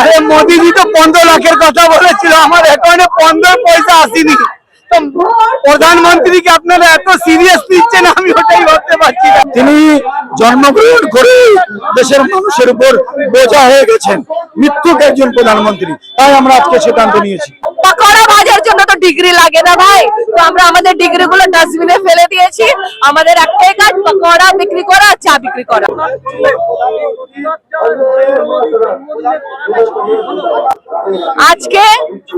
আরে মোদিজি তো পনেরো লাখের কথা বলেছিল আমার অ্যাকাউন্টে পনেরো পয়সা আসেনি। তো প্রধানমন্ত্রীকে আপনারা এত সিরিয়াস নিচ্ছেন আমি ওটাই ভাবতে পারছি না। তিনি জন্মগ্রহণ করে দেশের মানুষের উপর বোঝা হয়ে গেছেন মৃত্যুক একজন প্রধানমন্ত্রী। তাই আমরা আজকে সিদ্ধান্ত নিয়েছি। পকোড়া ভাজার জন্য তো ডিগ্রি লাগে না ভাই। তো আমরা আমাদের ডাস্টবিনে ফেলে দিয়েছি। আমাদের একটাই কাজ, পকোড়া বিক্রি করা, চা বিক্রি করা। আজকে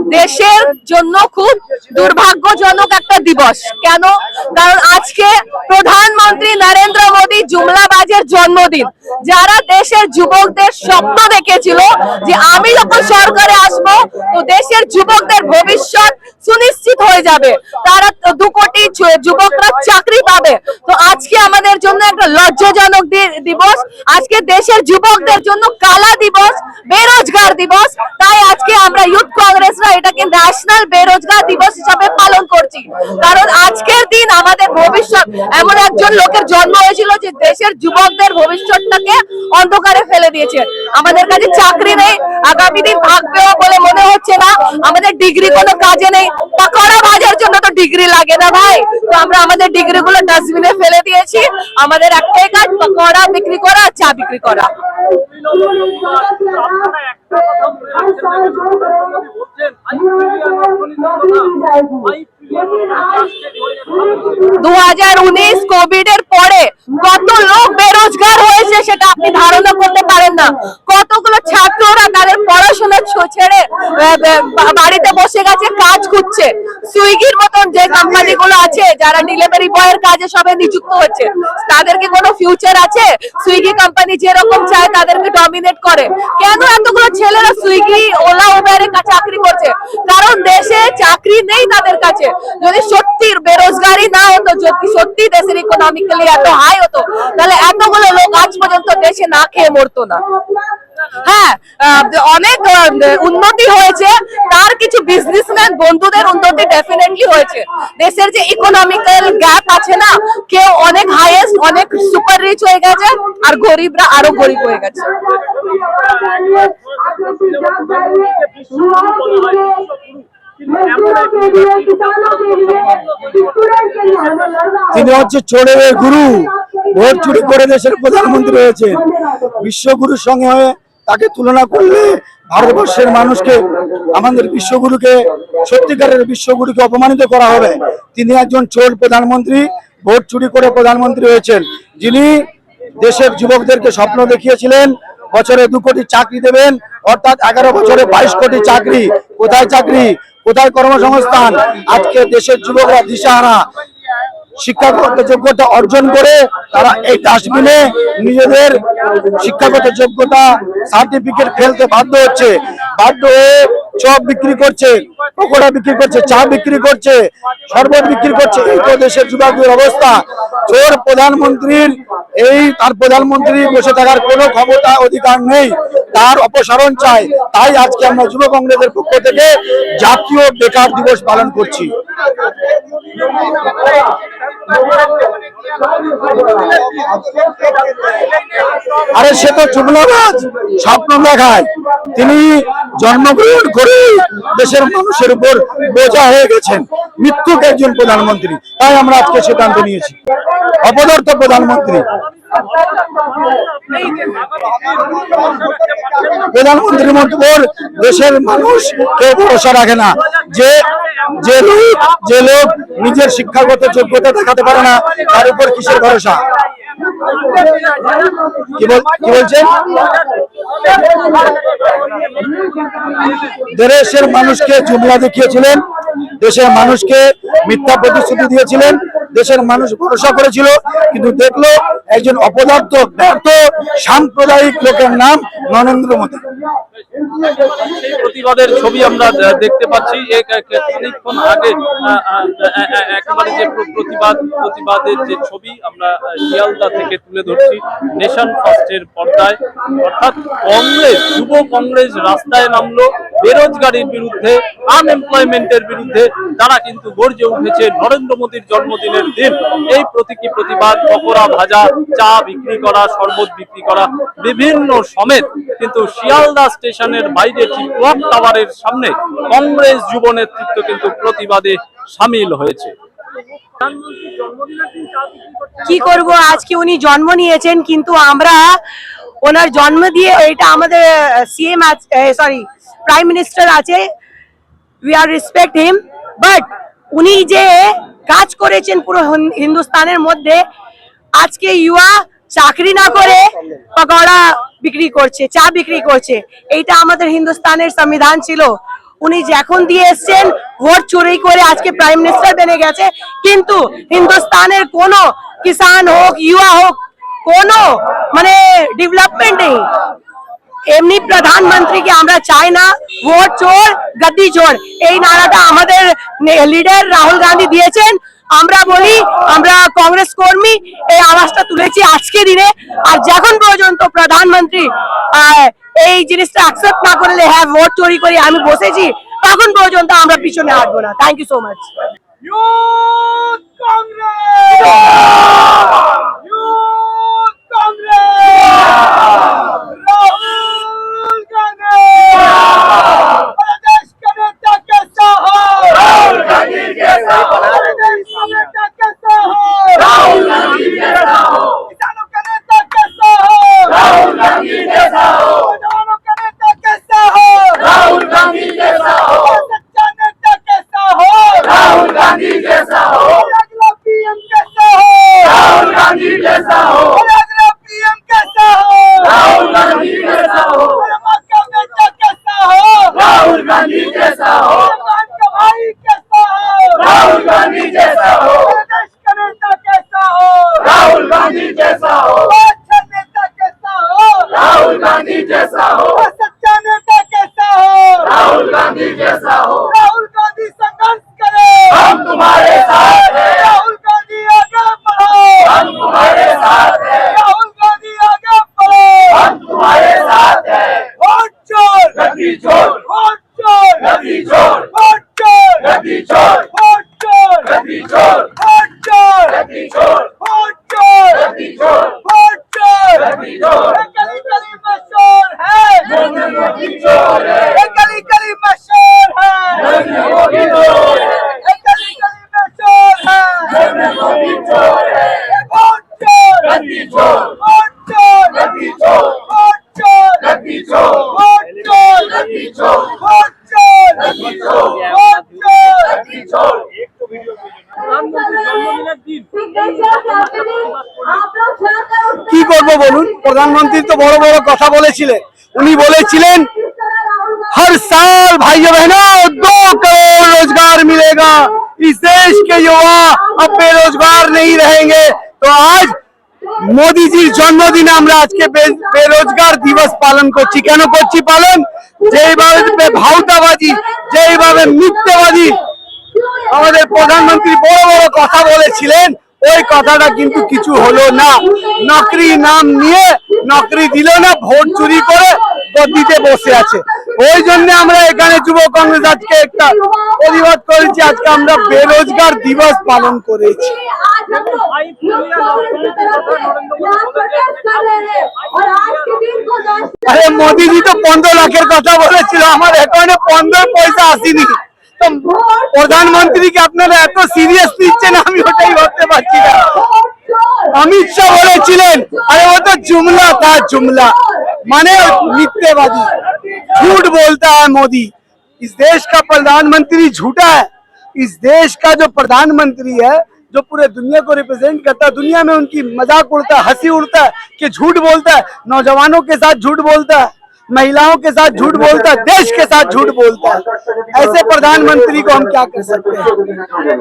দেশের জন্য খুব দুর্ভাগ্যজনক একটা দিবস। কেন? কারণ আজকে প্রধানমন্ত্রী নরেন্দ্র মোদী জুমলাবাজের জন্মদিন। যারা দেশের যুবকদের স্বপ্ন দেখেছিল যে আমি যখন সরকারে আসব, তো দেশের যুবকদের ভবিষ্যৎ সুনিশ্চিত হয়ে যাবে। তারা দু কোটি যুবকরা চাকরি পাবে। তো আজকে আমাদের জন্য একটা লজ্জাজনক দিবস। আজকে দেশের যুবকদের জন্য কালা দিবস, বেরোজগার দিবস। তাই আজকে আমরা ইউথ কংগ্রেসরা এটাকে ন্যাশনাল বেরোজগার দিবস হিসাবে করছি। কারণ আজকের দিন আমাদের ভবিষ্যৎ, এমন একজন লোকের জন্ম হয়েছিল যে দেশের যুবকদের ভবিষ্যৎটাকে অন্ধকারে ফেলে দিয়েছে। আমাদের কাছে চাকরি নেই, আগামী দিন থাকবেও বলে মনে হচ্ছে না। আমাদের ডিগ্রি কোনো কাজে নেই। পকোড়া ভাজার জন্য তো ডিগ্রি লাগে না ভাই। তো আমরা আমাদের ডিগ্রি গুলো ডাস্টবিনে ফেলে দিয়েছি। আমাদের একটাই কাজ পকোড়া বিক্রি করা, চা বিক্রি করা। দু হাজার উনিশ কোভিড এর পরে কত লোক বেরোজগার হয়েছে সেটা আপনি ধারণা করতে পারেন না। কতগুলো ছাত্ররা তাদের ছেড়ে বাড়িতে বসে গেছে, কাজ খুঁজছে। সুইগির মতন যে কোম্পানি গুলো আছে, যারা ডেলিভারি বয়ের কাজে সবাই নিযুক্ত হচ্ছে তাদেরকে কোনো ফিউচার আছে? সুইগি কোম্পানি যেরকম চায়, তাদেরকে ডমিনেট করে। কেন এতগুলো ছেলেরা সুইগি, ওলা, উবেরে চাকরি করছে? কারণ দেশে চাকরি নেই তাদের কাছে। যদি সত্যি বেরোজগারি না হতো, যদি সত্যি দেশের ইকোনমিক্যালি এত হাই হতো, তাহলে এতগুলো লোক আজ পর্যন্ত দেশে না খেয়ে মরতো না। হ্যাঁ অনেক উন্নতি হয়েছে। তার কিছু বিজনেসম্যান বন্ধুদের উন্নতি ডেফিনেটলি হয়েছে। দেশের যে ইকোনমিক্যাল গ্যাপ আছে না, কেউ অনেক হাইয়েস্ট অনেক সুপার রিচ হয়ে গেছে, আর গরিবরা আরও গরিব হয়ে গেছে। তিনি হচ্ছে চোরের গুরু। ভোট চুরি করে দেশের প্রধানমন্ত্রী হয়েছে বিশ্বগুরুর সঙ্গে হয়ে তাকে তুলনা করলে ভারতবর্ষের মানুষকে, আমাদের বিশ্বগুরুকে, সত্যিকারের বিশ্বগুরুকে অপমানিত করা হবে। তিনি একজন চোর প্রধানমন্ত্রী, ভোট চুরি করে প্রধানমন্ত্রী হয়েছেন। যিনি দেশের যুবকদেরকে স্বপ্ন দেখিয়েছিলেন, বছরে দু কোটি চাকরি দেবেন, অর্থাৎ এগারো বছরে বাইশ কোটি চাকরি। কোথায় চাকরি? কোথায় কর্মসংস্থান? আজকে দেশের যুবকরা দিশাহারা। শিক্ষাগত যোগ্যতা অর্জন করে তারা এই ডাস্টবিনে নিজেদের শিক্ষাগত যোগ্যতা সার্টিফিকেট ফেলতে বাধ্য হচ্ছে। বাধ্য হয়ে চপ বিক্রি করছে, পকোড়া বিক্রি করছে, চা বিক্রি করছে, শরবত বিক্রি করছে। এই তো দেশের যুবকদের অবস্থা। চোর প্রধানমন্ত্রীর এই তার প্রধানমন্ত্রী বসে থাকার কোনো ক্ষমতা, অধিকার নেই। তার অপসারণ চাই। তাই আজকে আমরা যুব কংগ্রেসের পক্ষ থেকে জাতীয় বেকার দিবস পালন করছি। আরে সে তো চুগলাবাজ স্বপ্ন দেখায়। তিনি জন্মগ্রহণ করে দেশের মানুষের উপর বোঝা হয়ে গেছেন। মৃত্যুক একজন প্রধানমন্ত্রী। তাই আমরা আজকে সিদ্ধান্ত নিয়েছি। অপদার্থ প্রধানমন্ত্রী। প্রধানমন্ত্রীর মধ্যে দেশের মানুষ কেউ ভরসা রাখে না যে যে লোক যে লোক নিজের শিক্ষাগত যোগ্যতা দেখাতে পারে না, তার উপর কিসের ভরসা? কি বলছেন? দেশের মানুষকে জুমলা দেখিয়েছিলেন, দেশের মানুষকে মিথ্যা প্রতিশ্রুতি দিয়েছিলেন দেশের মানুষ ভরসা করেছিল, কিন্তু দেখল একজন অপদার্থ, ব্যর্থ, সাম্প্রদায়িক লোকের নাম নরেন্দ্র মোদী। প্রতিবাদের ছবি আমরা দেখতে পাচ্ছি। খানিকক্ষণ আগে একেবারে যে প্রতিবাদ, প্রতিবাদের যে ছবি আমরা শিয়ালদা থেকে তুলে ধরছি, নেশন ফার্স্টের পর্দায়। অর্থাৎ কংগ্রেস, যুব কংগ্রেস রাস্তায় নামলো, বেরোজগারির বিরুদ্ধে আনএমপ্লয়মেন্টের বিরুদ্ধে, তারা কিন্তু গর্জে উঠেছে নরেন্দ্র মোদীর জন্মদিনের দিন এই প্রতীকী প্রতিবাদ, পকোড়া ভাজা, চা বিক্রি করা, শরবত বিক্রি করা, বিভিন্ন সমেত কিন্তু শিয়ালদা স্টেশনের বাইরে ঠিক ক্লক টাওয়ারের সামনে কংগ্রেস যুব নেতৃত্ব কিন্তু প্রতিবাদে সামিল হয়েছে। কি করব? আজকে উনি জন্ম নিয়েছেন, কিন্তু আমরা ওনার জন্ম দিয়ে এটা আমাদের সিএম সরি প্রাইম মিনিস্টার আছে। We are respect him but উনি যে কাজ করেছেন পুরো হিন- হিন্দুস্তানের মধ্যে, আজকে ইউয়া চাকরি না করে পকোড়া বিক্রি করছে, চা বিক্রি করছে। এইটা আমাদের হিন্দুস্তানের সংবিধান ছিল। উনি যখন দিয়ে এসছেন, ভোট চুরি করে আজকে প্রাইম মিনিস্টার বেনে গেছে। কিন্তু হিন্দুস্তানের কোনো কিষান হোক, ইউয়া হোক, কোনো মানে ডেভেলপমেন্ট নেই। এমনি প্রধানমন্ত্রীকে আমরা চাই না। ভোট চোর গদি চোর। এই নারাটা আমাদের লিডার রাহুল গান্ধী দিয়েছেন। আমরা বলি, আমরা কংগ্রেস কর্মী, এই আওয়াজটা তুলেছি আজকে দিনে। আর যখন পর্যন্ত প্রধানমন্ত্রী এই জিনিসটা অ্যাকসেপ্ট না করলে হ্যাঁ ভোট চুরি করে আমি বসেছি, তখন পর্যন্ত আমরা পিছনে আসব না। Thank you so much Congress কি করব বলুন? প্রধানমন্ত্রী তো বড় বড় কথা বলেছিলেন। উনি বলেছিলেন हर साल भाइयों बहनों दो करोड़ रोजगार मिलेगा इस देश के युवा अब बेरोजगार नहीं रहेंगे तो आज মোদিজির জন্মদিনে আমরা আজকে বে- বেরোজগার দিবস পালন করছি কেন করছি পালন যেইভাবে ভাউতাবাজি যেইভাবে মিথ্যাবাদী আমাদের প্রধানমন্ত্রী বড় বড় কথা বলেছিলেন ওই কথাটা কিন্তু কিছু হলো না নকরি নাম নিয়ে নকরি দিল না ভোট চুরি করে গদিতে বসে আছে। ওই জন্য আমরা এখানে যুব কংগ্রেস আজকে একটা প্রতিবাদ করেছি। আজকে আমরা বেরোজগার দিবস পালন করেছি। আরে মোদিজি তো পনেরো লাখের কথা বলেছিল। আমার অ্যাকাউন্টে পনেরো পয়সা আসেনি। প্রধানমন্ত্রীকে আপনারা এত সিরিয়াস নিচ্ছেন, আমি ওটাই ভাবতে পারছি না। অমিত শাহ বলেছিলেন, আরে ও তো জুমলা তা জুমলা। माने मिथ्यावादी झूठ बोलता है मोदी। इस देश का प्रधानमंत्री झूठा है। इस देश का जो प्रधानमंत्री है, जो पूरे दुनिया को रिप्रेजेंट करता है, दुनिया में उनकी मज़ाक उड़ता है, हँसी उड़ता है कि झूठ बोलता है। नौजवानों के साथ झूठ बोलता है। महिलाओं के साथ झूठ बोलता है। देश के साथ झूठ बोलता है। ऐसे प्रधानमंत्री को हम क्या कर सकते हैं?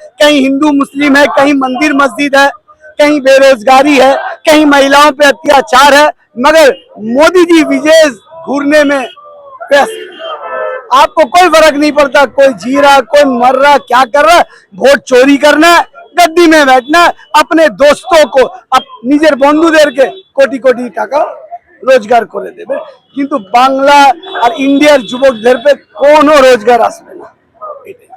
कहीं हिंदू मुस्लिम है कहीं मंदिर मस्जिद है कहीं बेरोजगारी है कहीं महिलाओं पे अत्याचार है मगर मोदी जी विजय घूरने में व्यस्त आपको कोई फर्क नहीं पड़ता कोई जी रहा कोई मर रहा क्या कर रहा वोट चोरी करना है गद्दी में बैठना है, अपने दोस्तों को अप, নিজের বন্ধুদেরকে কোটি কোটি টাকা রোজগার করে দেবে কিন্তু বাংলা আর ইন্ডিয়ার যুবকদের পে কোনো রোজগার আসবে না এটাই